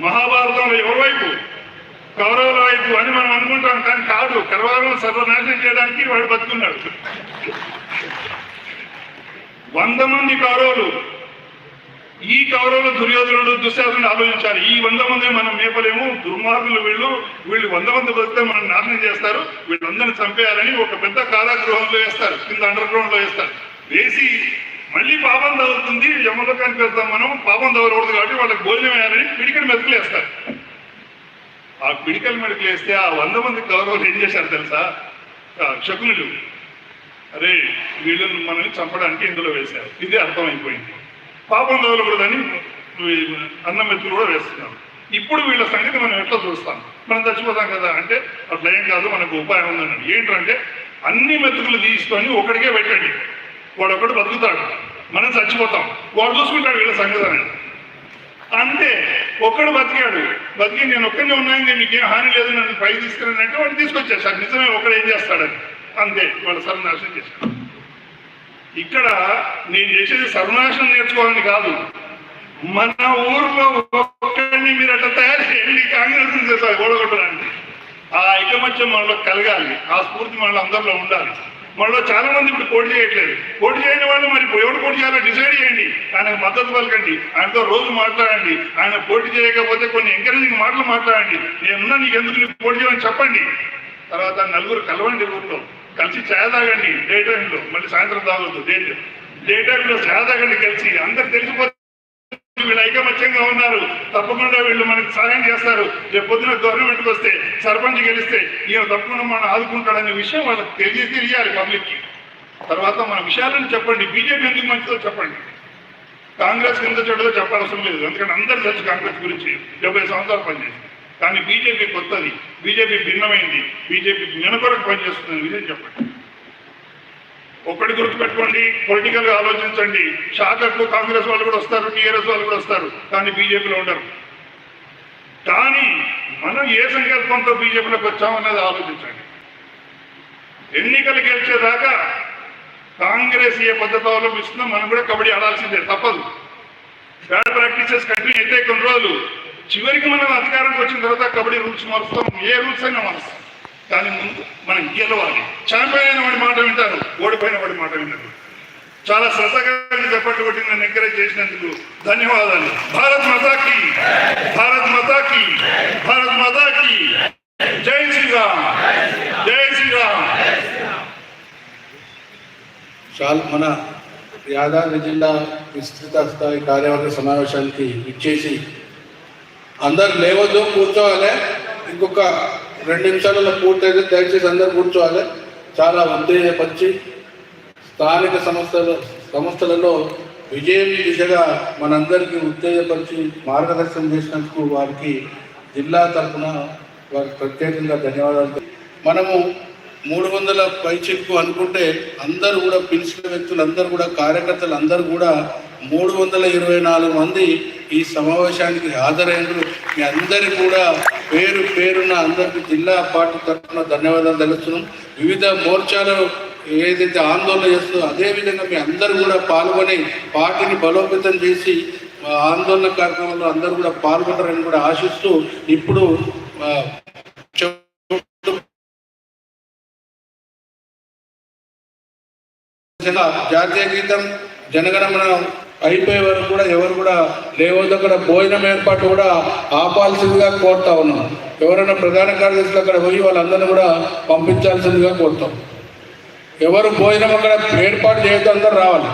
మహాభారతంలో ఎవరివైపు కౌరవుల వైపు అని మనం అనుకుంటాం కానీ కాదు. కౌరవం సర్వనాశనం చేయడానికి వాడు బతుకున్నాడు. వంద మంది కౌరవులు ఈ కౌరవులు దుర్యోధనుడు దుశ్శాసనుడు ఆలోచించాలి. ఈ వంద మంది మనం మేపలేము. దుర్మార్గులు వీళ్ళు వీళ్ళు వంద మంది బతికితే మనం నాశనం చేస్తారు. వీళ్ళందరినీ చంపేయాలని ఒక పెద్ద కారాగృహంలో వేస్తారు. కింద అండర్ గ్రౌండ్లో వేస్తారు. వేసి మళ్ళీ పాపం తగులుతుంది యమలోకానికి వెళ్తాం మనం పాపం తగలకూడదు కాబట్టి వాళ్ళకి భోజనం వేయాలని పిడికలు మెతుకులు వేస్తారు. ఆ పిడికలు మెతుకులు వేస్తే ఆ వంద మంది కౌరవులు ఏం చేశారు తెలుసా? శకునులు. అరే వీళ్ళని మనల్ని చంపడానికి ఇందులో వేశారు. ఇది అర్థమైపోయింది. పాపం తగలకూడదని అన్నం మెతుకులు కూడా వేస్తున్నారు ఇప్పుడు వీళ్ళ సంగతి మనం ఎట్లా చూస్తాం? మనం చచ్చిపోతాం కదా అంటే అట్లా ఏం కాదు మనకు ఉపాయం ఉందండి ఏంటంటే అన్ని మెతుకులు తీసుకొని ఒకడికే పెట్టండి. వాడు ఒకడు బతుకుతాడు. మనం చచ్చిపోతాం. వాడు చూసుకుంటాడు వీళ్ళ సంగతి అని అంతే ఒక్కడు బతికాడు. బతికి నేను ఒక్కనే ఉన్నాయని మీకేం హాని లేదు నన్ను పై తీసుకురండి అంటే వాడు తీసుకొచ్చేసాడు నిజమే ఒకడు ఏం చేస్తాడని. అంతే వాడు సర్వనాశనం చేశాడు. ఇక్కడ నేను చేసేది సర్వనాశనం నేర్చుకోవాలని కాదు. మన ఊర్లో ఒక్కడిని మీరు అట్లా తయారు చేయండి కాంగ్రెస్ చేస్తారు గోడగొట్టడానికి. ఆ ఐకమత్యం మనలో కలగాలి. ఆ స్ఫూర్తి మనలో అందరిలో ఉండాలి. మనలో చాలా మంది ఇప్పుడు పోటీ చేయట్లేదు. పోటీ చేయని వాళ్ళు మరి ఎవరు పోటీ చేయాలో డిసైడ్ చేయండి. ఆయనకు మద్దతు పలకండి. ఆయనతో రోజు మాట్లాడండి. ఆయన పోటీ చేయకపోతే కొన్ని ఎంకరేజింగ్ మాటలు మాట్లాడండి. నేనున్నా నీకు ఎందుకు నీకు పోటీ చేయమని చెప్పండి. తర్వాత నలుగురు కలవండి ఊర్లో. కలిసి ఛాయ్ తాగండి. డే టైంలో మళ్ళీ సాయంత్రం తాగొద్దు. డే డే టైంలో ఛాయ్ తాగండి కలిసి. అందరు తెలిసిపోతే వీళ్ళు ఐకమత్యంగా ఉన్నారు. తప్పకుండా వీళ్ళు మనకి సహాయం చేస్తారు. రేపు పొద్దున గవర్నమెంట్కి వస్తే సర్పంచ్ గెలిస్తే ఈయన తప్పకుండా మనం ఆదుకుంటాడనే విషయం వాళ్ళకి తెలియ తెలియాలి పబ్లిక్కి తర్వాత మన విషయాలను చెప్పండి. బీజేపీ ఎందుకు మంచిదో చెప్పండి. కాంగ్రెస్ కింద చెడుదో చెప్పాల్సిన లేదు. ఎందుకంటే అందరు తెలుసు కాంగ్రెస్ గురించి. డెబ్బై సంవత్సరాలు పనిచేసి కానీ బీజేపీ కొత్తది. బీజేపీ భిన్నమైంది. బీజేపీ నినకొరకు పనిచేస్తుంది విషయం చెప్పండి. ఒక్కటి గుర్తుపెట్టుకోండి పొలిటికల్గా ఆలోచించండి. శాఖకు కాంగ్రెస్ వాళ్ళు కూడా వస్తారు టీఆర్ఎస్ వాళ్ళు కూడా వస్తారు కానీ బీజేపీలో ఉండరు. కానీ మనం ఏ సంకల్పంతో బీజేపీలోకి వచ్చామన్నది ఆలోచించండి. ఎన్నికలు గెలిచేదాకా కాంగ్రెస్ ఏ పద్ధతి అవలంబిస్తుందో మనం కూడా కబడ్డీ ఆడాల్సిందే తప్పదు. బ్యాడ్ ప్రాక్టీసెస్ కంటిన్యూ అయితే కొన్ని రోజులు. చివరికి మనం అధికారంకి వచ్చిన తర్వాత కబడ్డీ రూల్స్ మారుస్తాం ఏ రూల్స్ అయినా మారుస్తాం. కానీ ముందు మనం గెలవాలి. ఛాంపియన్ అయిన వాడి మాట వింటారు ఓడిపోయిన వాడి మాట వింటారు. చాలా శ్రద్ధగా చెప్పట్లు కొట్టి నన్ను ఎంకరేజ్ చేసినందుకు ధన్యవాదాలు. భారత్ మాతాకి భారత్ మాతాకి భారత్ మాతాకి. జై శ్రీరామ్ జై శ్రీరామ్. చాలా మన యాదాద్రి జిల్లా విస్తృత స్థాయి కార్యవర్గ సమావేశానికి ఇచ్చేసి అందరు లేవద్దు కూర్చోవాలి. ఇంకొక రెండు నిమిషాలలో పూర్తయితే దయచేసి అందరు కూర్చోవాలి. చాలా ఉద్దేశపరిచి స్థానిక సంస్థలు సంస్థలలో విజయం దిశగా మనందరికీ ఉత్తేజపరిచి మార్గదర్శనం చేసినందుకు వారికి జిల్లా తరఫున వారికి ప్రత్యేకంగా ధన్యవాదాలు మనము మూడు వందల పైచెక్కు అనుకుంటే అందరూ కూడా పిలిచిన వ్యక్తులు అందరూ కూడా కార్యకర్తలు అందరూ కూడా మూడు వందల ఇరవై నాలుగు మంది ఈ సమావేశానికి హాజరైనరు మీ అందరికీ కూడా పేరు పేరున అందరికీ జిల్లా పార్టీ తరఫున ధన్యవాదాలు తెలుస్తున్నాం. వివిధ మోర్చాలు ఏదైతే ఆందోళన చేస్తుందో అదే విధంగా మీ అందరూ కూడా పాల్గొని పార్టీని బలోపేతం చేసి ఆందోళన కార్యక్రమంలో అందరూ కూడా పాల్గొంటారని కూడా ఆశిస్తూ ఇప్పుడు జాతీయ గీతం జనగణమన అయిపోయే వరకు కూడా ఎవరు కూడా లేవద్దు అక్కడ భోజనం ఏర్పాటు కూడా ఆపాల్సిందిగా కోరుతా ఉన్నాం. ఎవరైనా ప్రధాన కార్యదర్శులు అక్కడ పోయి వాళ్ళందరినీ కూడా పంపించాల్సిందిగా కోరుతాం. ఎవరు భోజనం అక్కడ ఏర్పాటు చేయొద్దు అందరు రావాలి.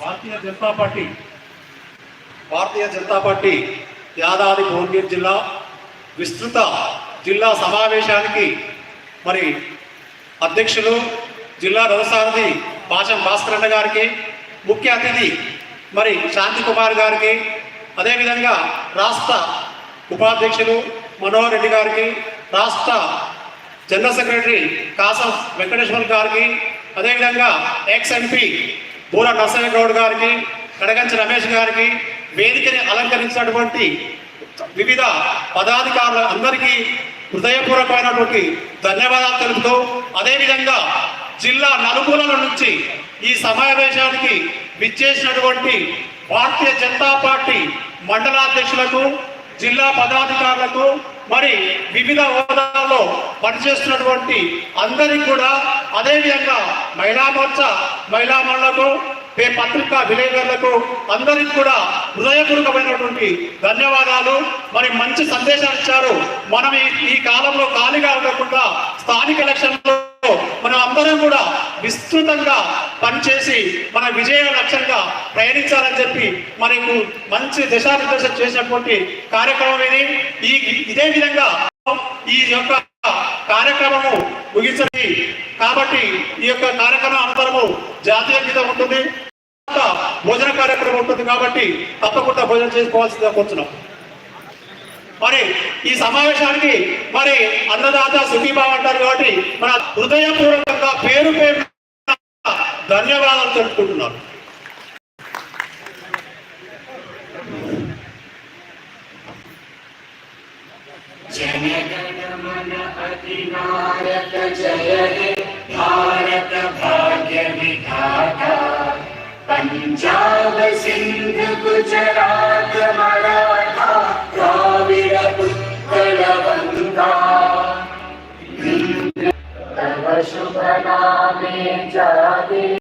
భారతీయ జనతా పార్టీ భారతీయ జనతా పార్టీ యాదాది భువనగిరి జిల్లా విస్తృత జిల్లా సమావేశానికి మరి అధ్యక్షులు జిల్లా రథసారథి పాచం భాస్కర్ గారికి ముఖ్య అతిథి మరి శాంతి కుమార్ గారికి అదేవిధంగా రాష్ట్ర ఉపాధ్యక్షులు మనోహర్ రెడ్డి గారికి రాష్ట్ర జనరల్ సెక్రటరీ కాసం వెంకటేశ్వర్ గారికి అదేవిధంగా ఎక్స్ ఎంపీ బూర నరసింహ గౌడ్ గారికి కడగంచి రమేష్ గారికి వేదికని అలంకరించినటువంటి వివిధ పదాధికారుల అందరికీ హృదయపూర్వకమైనటువంటి ధన్యవాదాలు తెలుపుతూ అదేవిధంగా జిల్లా నలుమూలల నుంచి ఈ సమావేశానికి విచ్చేసినటువంటి భారతీయ జనతా పార్టీ మండలాధ్యక్షులకు జిల్లా పదాధికారులకు మరి వివిధ హోదాల్లో పనిచేస్తున్నటువంటి అందరికీ కూడా అదేవిధంగా మహిళా మోర్చా మహిళా మండలకు మీ పత్రికా విలేకరులకు అందరికి కూడా హృదయపూర్వకమైనటువంటి ధన్యవాదాలు. మరి మంచి సందేశాలు ఇచ్చారు. మనం ఈ కాలంలో ఖాళీగా ఉండకుండా స్థానిక ఎలక్షన్లో మనం అందరం కూడా విస్తృతంగా పనిచేసి మన విజయ లక్ష్యంగా ప్రయాణించాలని చెప్పి మనకు మంచి దిశానిర్దేశం చేసినటువంటి కార్యక్రమం ఇది. ఈ ఇదే విధంగా ఈ యొక్క కార్యక్రమము ముగించింది కాబట్టి ఈ యొక్క కార్యక్రమం అనంతరము జాతీయ గీతం ఉంటుంది. భోజన కార్యక్రమం ఉంటుంది కాబట్టి తప్పకుండా భోజనం చేసుకోవాల్సిందిగా కూర్చున్నాం మరి ఈ సమావేశానికి మరి అన్నదాత సుఖీభావ అంటారు కాబట్టి మన హృదయపూర్వకంగా పేరు పేరు ధన్యవాదాలు తెలుపుకుంటున్నారు. జయ భారత భాగ్య पञ्जाब सिन्ध गुजरात मराठा द्राविड उत्कलवङ्गा तव शुभनामे जा